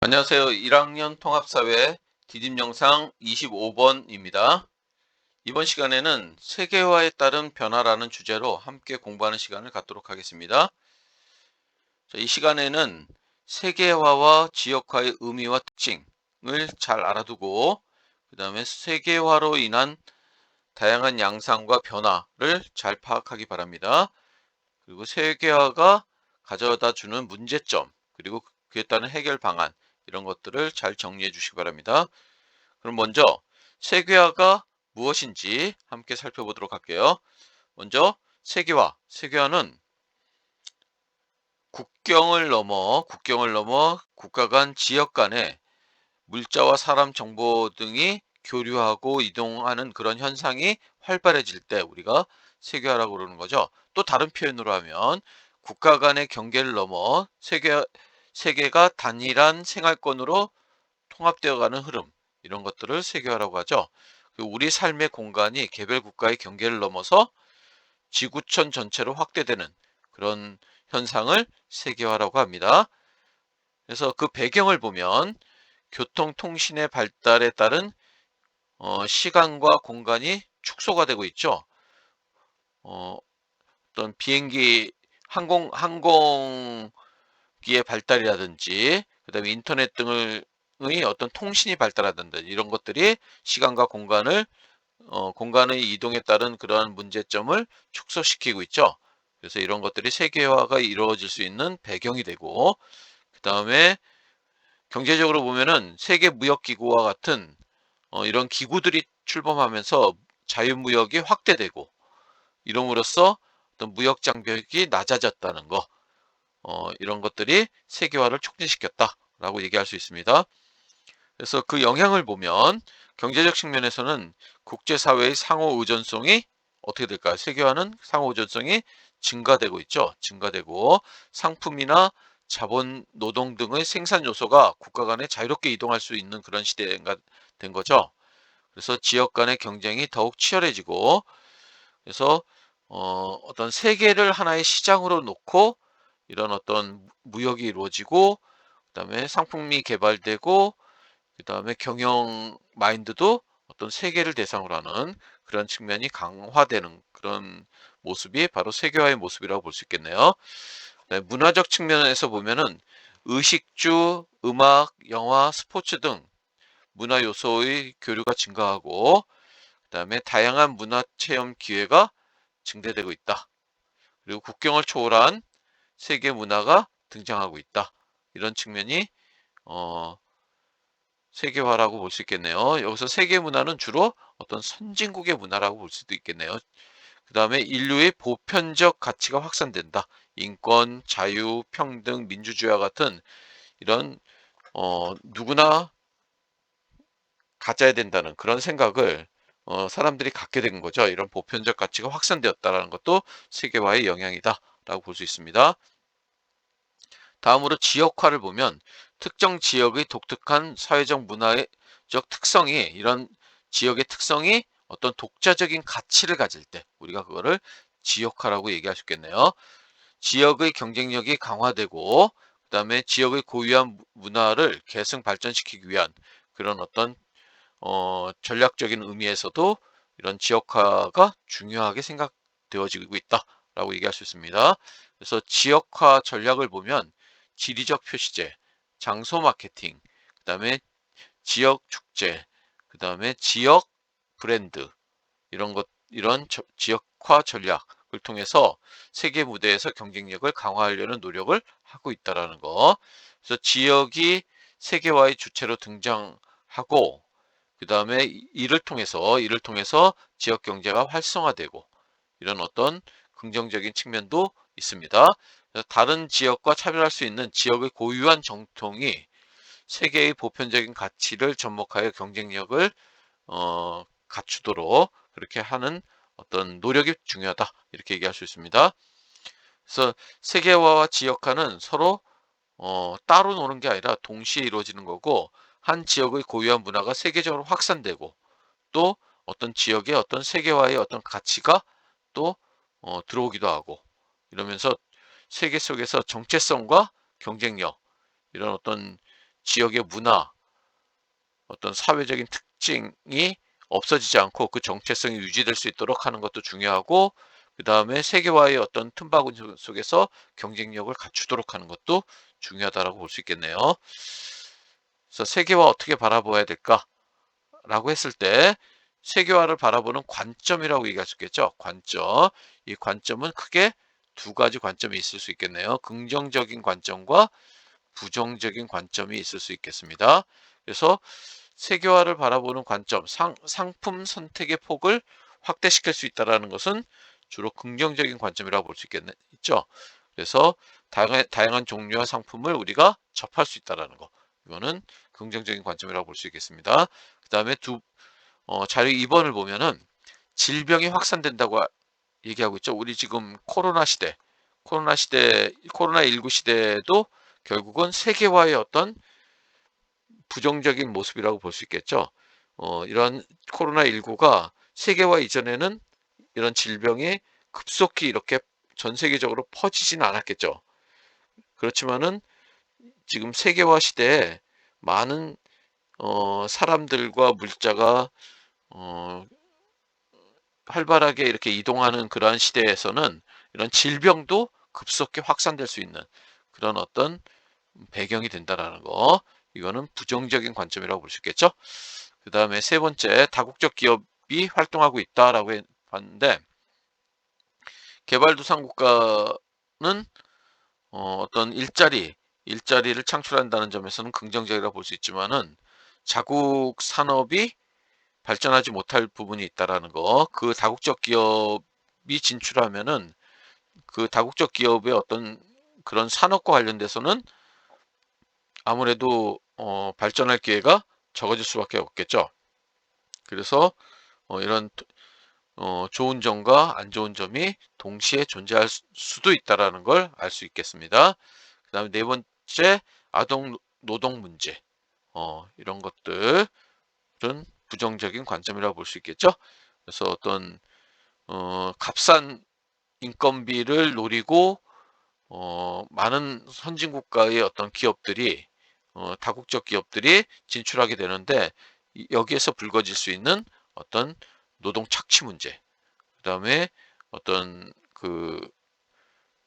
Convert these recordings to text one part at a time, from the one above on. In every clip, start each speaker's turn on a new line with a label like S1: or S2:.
S1: 안녕하세요. 1학년 통합사회 디딤 영상 25번입니다. 이번 시간에는 세계화에 따른 변화라는 주제로 함께 공부하는 시간을 갖도록 하겠습니다. 자, 이 시간에는 세계화와 지역화의 의미와 특징을 잘 알아두고 그 다음에 세계화로 인한 다양한 양상과 변화를 잘 파악하기 바랍니다. 그리고 세계화가 가져다 주는 문제점 그리고 그에 따른 해결 방안 이런 것들을 잘 정리해 주시기 바랍니다. 그럼 먼저 세계화가 무엇인지 함께 살펴보도록 할게요. 먼저 세계화. 세계화는 국경을 넘어 국경을 넘어 국가 간 지역 간에 물자와 사람 정보 등이 교류하고 이동하는 그런 현상이 활발해질 때 우리가 세계화라고 그러는 거죠. 또 다른 표현으로 하면 국가 간의 경계를 넘어 세계 세계가 단일한 생활권으로 통합되어 가는 흐름 이런 것들을 세계화라고 하죠. 그 우리 삶의 공간이 개별 국가의 경계를 넘어서 지구촌 전체로 확대되는 그런 현상을 세계화라고 합니다. 그래서 그 배경을 보면 교통통신의 발달에 따른 어, 시간과 공간이 축소가 되고 있죠. 어, 어떤 비행기 항공 항공 기의 발달이라든지 그 다음에 인터넷 등의 어떤 통신이 발달하든지 이런 것들이 시간과 공간을 어, 공간의 이동에 따른 그러한 문제점을 축소시키고 있죠. 그래서 이런 것들이 세계화가 이루어질 수 있는 배경이 되고 그 다음에 경제적으로 보면은 세계 무역기구와 같은 어, 이런 기구들이 출범하면서 자유무역이 확대되고 이름으로써 어떤 무역 장벽이 낮아졌다는 거 어, 이런 것들이 세계화를 촉진시켰다라고 얘기할 수 있습니다. 그래서 그 영향을 보면 경제적 측면에서는 국제사회의 상호 의존성이 어떻게 될까요? 세계화는 상호 의존성이 증가되고 있죠. 증가되고 상품이나 자본, 노동 등의 생산 요소가 국가 간에 자유롭게 이동할 수 있는 그런 시대가 된 거죠. 그래서 지역 간의 경쟁이 더욱 치열해지고 그래서 어, 어떤 세계를 하나의 시장으로 놓고 이런 어떤 무역이 이루어지고 그다음에 상품이 개발되고 그다음에 경영 마인드도 어떤 세계를 대상으로 하는 그런 측면이 강화되는 그런 모습이 바로 세계화의 모습이라고 볼 수 있겠네요. 네, 문화적 측면에서 보면은 의식주, 음악, 영화, 스포츠 등 문화 요소의 교류가 증가하고 그다음에 다양한 문화 체험 기회가 증대되고 있다. 그리고 국경을 초월한 세계 문화가 등장하고 있다. 이런 측면이 어, 세계화라고 볼 수 있겠네요. 여기서 세계 문화는 주로 어떤 선진국의 문화라고 볼 수도 있겠네요. 그 다음에 인류의 보편적 가치가 확산된다. 인권, 자유, 평등, 민주주의와 같은 이런 어, 누구나 가져야 된다는 그런 생각을 어, 사람들이 갖게 된 거죠. 이런 보편적 가치가 확산되었다는 것도 세계화의 영향이다. 라고 볼 수 있습니다. 다음으로 지역화를 보면 특정 지역의 독특한 사회적 문화적 특성이 이런 지역의 특성이 어떤 독자적인 가치를 가질 때 우리가 그거를 지역화라고 얘기할 수 있겠네요. 지역의 경쟁력이 강화되고 그 다음에 지역의 고유한 문화를 계승 발전시키기 위한 그런 어떤 어, 전략적인 의미에서도 이런 지역화가 중요하게 생각되어지고 있다 라고 얘기할 수 있습니다. 그래서 지역화 전략을 보면 지리적 표시제, 장소 마케팅, 그 다음에 지역 축제, 그 다음에 지역 브랜드 이런 것 이런 저, 지역화 전략을 통해서 세계 무대에서 경쟁력을 강화하려는 노력을 하고 있다라는 거. 그래서 지역이 세계화의 주체로 등장하고 그 다음에 이를 통해서 이를 통해서 지역 경제가 활성화되고 이런 어떤 긍정적인 측면도 있습니다. 다른 지역과 차별할 수 있는 지역의 고유한 정통이 세계의 보편적인 가치를 접목하여 경쟁력을 어, 갖추도록 그렇게 하는 어떤 노력이 중요하다 이렇게 얘기할 수 있습니다. 그래서 세계화와 지역화는 서로 어, 따로 노는 게 아니라 동시에 이루어지는 거고 한 지역의 고유한 문화가 세계적으로 확산되고 또 어떤 지역의 어떤 세계화의 어떤 가치가 또 어, 들어오기도 하고 이러면서 세계 속에서 정체성과 경쟁력 이런 어떤 지역의 문화, 어떤 사회적인 특징이 없어지지 않고 그 정체성이 유지될 수 있도록 하는 것도 중요하고 그 다음에 세계화의 어떤 틈바구니 속에서 경쟁력을 갖추도록 하는 것도 중요하다라고 볼 수 있겠네요. 그래서 세계화 어떻게 바라봐야 될까? 라고 했을 때 세계화를 바라보는 관점이라고 얘기할 수 있겠죠. 관점. 이 관점은 크게 두 가지 관점이 있을 수 있겠네요. 긍정적인 관점과 부정적인 관점이 있을 수 있겠습니다. 그래서 세계화를 바라보는 관점, 상, 상품 선택의 폭을 확대시킬 수 있다는 것은 주로 긍정적인 관점이라고 볼 수 있겠죠. 그래서 다양한, 다양한 종류의 상품을 우리가 접할 수 있다는 거. 이거는 긍정적인 관점이라고 볼 수 있겠습니다. 그 다음에 두, 어, 자료 2번을 보면은 질병이 확산된다고 얘기하고 있죠. 우리 지금 코로나 시대, 코로나 시대, 코로나19 시대도 결국은 세계화의 어떤 부정적인 모습이라고 볼 수 있겠죠. 어, 이런 코로나19가 세계화 이전에는 이런 질병이 급속히 이렇게 전 세계적으로 퍼지진 않았겠죠. 그렇지만은 지금 세계화 시대에 많은 어, 사람들과 물자가 어, 활발하게 이렇게 이동하는 그러한 시대에서는 이런 질병도 급속히 확산될 수 있는 그런 어떤 배경이 된다라는 거. 이거는 부정적인 관점이라고 볼 수 있겠죠. 그 다음에 세 번째, 다국적 기업이 활동하고 있다라고 봤는데, 개발도상국가는 어, 어떤 일자리, 일자리를 창출한다는 점에서는 긍정적이라고 볼 수 있지만은 자국 산업이 발전하지 못할 부분이 있다라는 거. 그 다국적 기업이 진출하면은 그 다국적 기업의 어떤 그런 산업과 관련돼서는 아무래도 어, 발전할 기회가 적어질 수밖에 없겠죠. 그래서 어, 이런 어, 좋은 점과 안 좋은 점이 동시에 존재할 수도 있다라는 걸 알 수 있겠습니다. 그 다음에 네 번째 아동 노동 문제 어, 이런 것들은 부정적인 관점이라고 볼 수 있겠죠. 그래서 어떤 어, 값싼 인건비를 노리고 어, 많은 선진국가의 어떤 기업들이 어, 다국적 기업들이 진출하게 되는데 여기에서 불거질 수 있는 어떤 노동 착취 문제, 그 다음에 어떤 그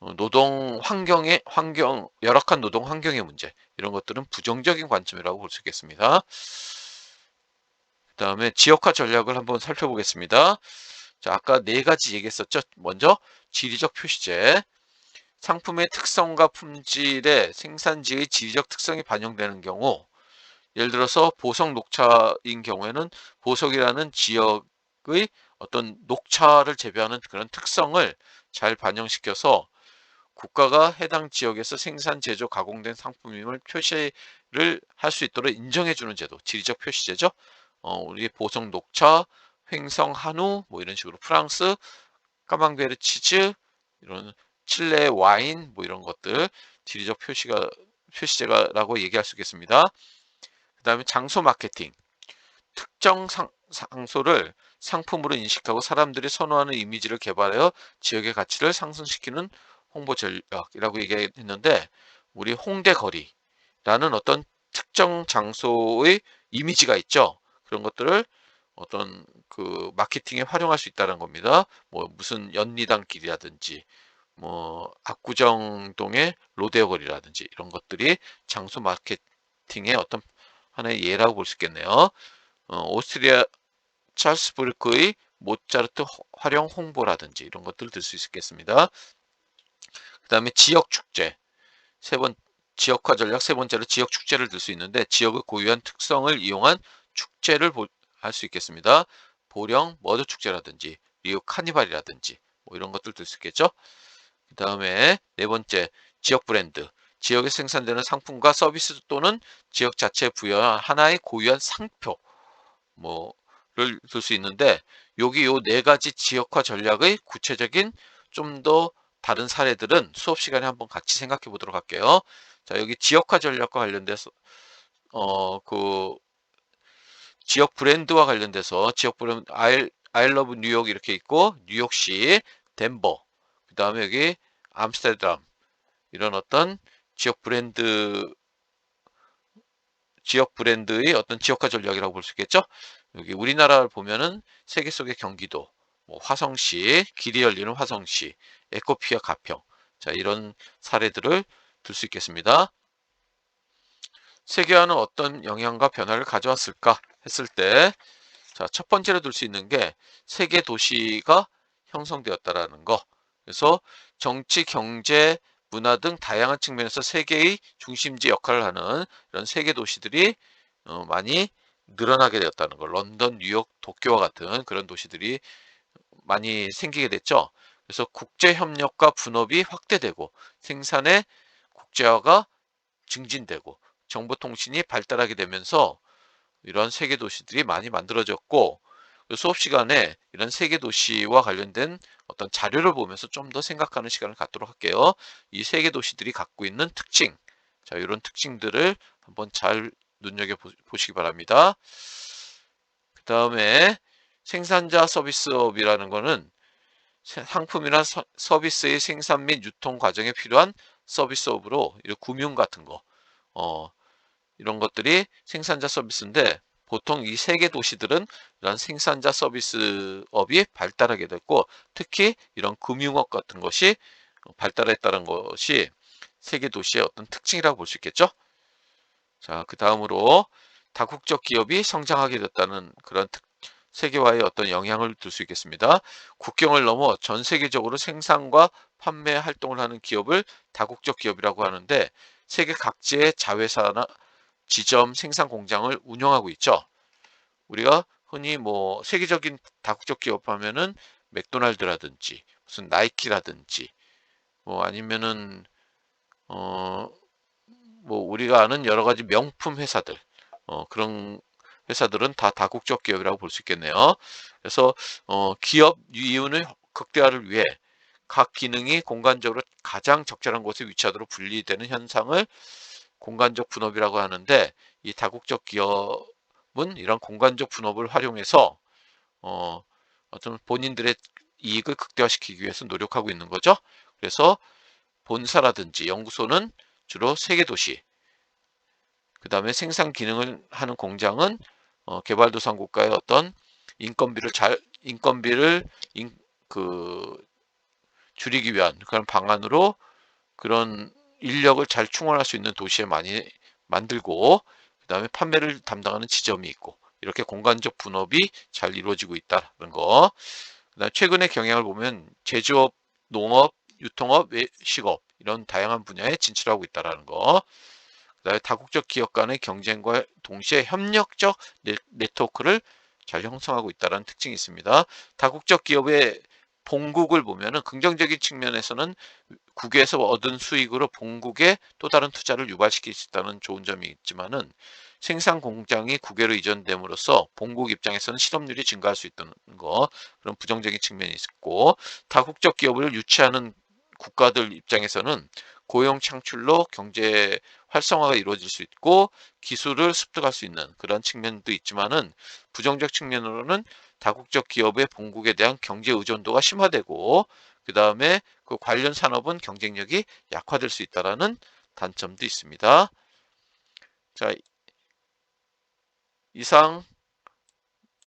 S1: 어, 노동 환경의 환경 열악한 노동 환경의 문제 이런 것들은 부정적인 관점이라고 볼 수 있겠습니다. 그 다음에 지역화 전략을 한번 살펴보겠습니다. 자, 아까 네 가지 얘기했었죠. 먼저 지리적 표시제, 상품의 특성과 품질의 생산지의 지리적 특성이 반영되는 경우 예를 들어서 보석 녹차인 경우에는 보석이라는 지역의 어떤 녹차를 재배하는 그런 특성을 잘 반영시켜서 국가가 해당 지역에서 생산, 제조, 가공된 상품임을 표시를 할 수 있도록 인정해주는 제도, 지리적 표시제죠. 어, 우리 보석 녹차, 횡성 한우, 뭐 이런 식으로 프랑스, 까망베르 치즈, 이런 칠레 와인 뭐 이런 것들 지리적 표시가 표시제가라고 얘기할 수 있겠습니다. 그 다음에 장소 마케팅 특정 상, 장소를 상품으로 인식하고 사람들이 선호하는 이미지를 개발하여 지역의 가치를 상승시키는 홍보 전략이라고 얘기했는데 우리 홍대 거리라는 어떤 특정 장소의 이미지가 있죠. 그런 것들을 어떤 그 마케팅에 활용할 수 있다는 겁니다. 뭐 무슨 연리당 길이라든지 뭐 압구정동의 로데오 거리라든지 이런 것들이 장소 마케팅의 어떤 하나의 예라고 볼 수 있겠네요. 어, 오스트리아 찰스 부르크의 모차르트 활용 홍보라든지 이런 것들을 들 수 있겠습니다. 그 다음에 지역 축제 세 번 지역화 전략 세 번째로 지역 축제를 들 수 있는데 지역의 고유한 특성을 이용한 축제를 할 수 있겠습니다. 보령 머드 축제라든지 리우 카니발이라든지 뭐 이런 것들 들수 있겠죠. 그 다음에 네 번째 지역 브랜드 지역에 생산되는 상품과 서비스 또는 지역 자체에 부여한 하나의 고유한 상표 뭐를 들 수 있는데 여기 요 네 가지 지역화 전략의 구체적인 좀 더 다른 사례들은 수업 시간에 한번 같이 생각해 보도록 할게요. 자 여기 지역화 전략과 관련돼서 어 그 지역 브랜드와 관련돼서 지역 브랜드 아일 아일러브 뉴욕 이렇게 있고 뉴욕시 덴버 다음에 여기 암스테르담 이런 어떤 지역 브랜드 지역 브랜드의 어떤 지역화 전략이라고 볼 수 있겠죠. 여기 우리나라를 보면은 세계 속의 경기도, 뭐 화성시, 길이 열리는 화성시, 에코피아 가평, 자 이런 사례들을 들수 있겠습니다. 세계화는 어떤 영향과 변화를 가져왔을까 했을 때, 자, 첫 번째로 들수 있는 게 세계 도시가 형성되었다라는 거. 그래서 정치, 경제, 문화 등 다양한 측면에서 세계의 중심지 역할을 하는 이런 세계 도시들이 어, 많이 늘어나게 되었다는 거. 런던, 뉴욕, 도쿄와 같은 그런 도시들이 많이 생기게 됐죠. 그래서 국제 협력과 분업이 확대되고 생산의 국제화가 증진되고 정보통신이 발달하게 되면서 이런 세계 도시들이 많이 만들어졌고 수업 시간에 이런 세계 도시와 관련된 어떤 자료를 보면서 좀 더 생각하는 시간을 갖도록 할게요. 이 세계 도시들이 갖고 있는 특징, 자 이런 특징들을 한번 잘 눈여겨 보시기 바랍니다. 그 다음에 생산자 서비스업이라는 거는 상품이나 서, 비스의 생산 및 유통 과정에 필요한 서비스업으로 금융 같은 거, 어, 이런 것들이 생산자 서비스인데 보통 이 세계 도시들은 이런 생산자 서비스업이 발달하게 됐고 특히 이런 금융업 같은 것이 발달했다는 것이 세계 도시의 어떤 특징이라고 볼 수 있겠죠. 자, 그 다음으로 다국적 기업이 성장하게 됐다는 그런 특, 세계화에 어떤 영향을 둘수 있겠습니다. 국경을 넘어 전 세계적으로 생산과 판매 활동을 하는 기업을 다국적 기업이라고 하는데 세계 각지의 자회사나 지점 생산 공장을 운영하고 있죠. 우리가 흔히 뭐 세계적인 다국적 기업 하면은 맥도날드라든지 무슨 나이키라든지 뭐 아니면은 어 뭐 우리가 아는 여러 가지 명품 회사들 어 그런 회사들은 다 다국적 기업이라고 볼 수 있겠네요. 그래서 어 기업 이윤의 극대화를 위해 각 기능이 공간적으로 가장 적절한 곳에 위치하도록 분리되는 현상을 공간적 분업이라고 하는데 이 다국적 기업은 이런 공간적 분업을 활용해서 어, 어떤 본인들의 이익을 극대화시키기 위해서 노력하고 있는 거죠. 그래서 본사라든지 연구소는 주로 세계 도시, 그 다음에 생산 기능을 하는 공장은 어, 개발도상국가의 어떤 인건비를 잘 인건비를 인, 그 줄이기 위한 그런 방안으로 그런 인력을 잘 충원할 수 있는 도시에 많이 만들고 그 다음에 판매를 담당하는 지점이 있고 이렇게 공간적 분업이 잘 이루어지고 있다는 거. 그다음 최근의 경향을 보면 제조업, 농업, 유통업, 외식업 이런 다양한 분야에 진출하고 있다는 거. 그다음에 다국적 기업 간의 경쟁과 동시에 협력적 네트워크를 잘 형성하고 있다는 특징이 있습니다. 다국적 기업의 본국을 보면은 긍정적인 측면에서는 국외에서 얻은 수익으로 본국에 또 다른 투자를 유발시킬 수 있다는 좋은 점이 있지만은 생산 공장이 국외로 이전됨으로써 본국 입장에서는 실업률이 증가할 수 있다는 거 그런 부정적인 측면이 있고 다국적 기업을 유치하는 국가들 입장에서는 고용 창출로 경제 활성화가 이루어질 수 있고 기술을 습득할 수 있는 그런 측면도 있지만은 부정적 측면으로는 다국적 기업의 본국에 대한 경제 의존도가 심화되고 그 다음에 그 관련 산업은 경쟁력이 약화될 수 있다라는 단점도 있습니다. 자, 이상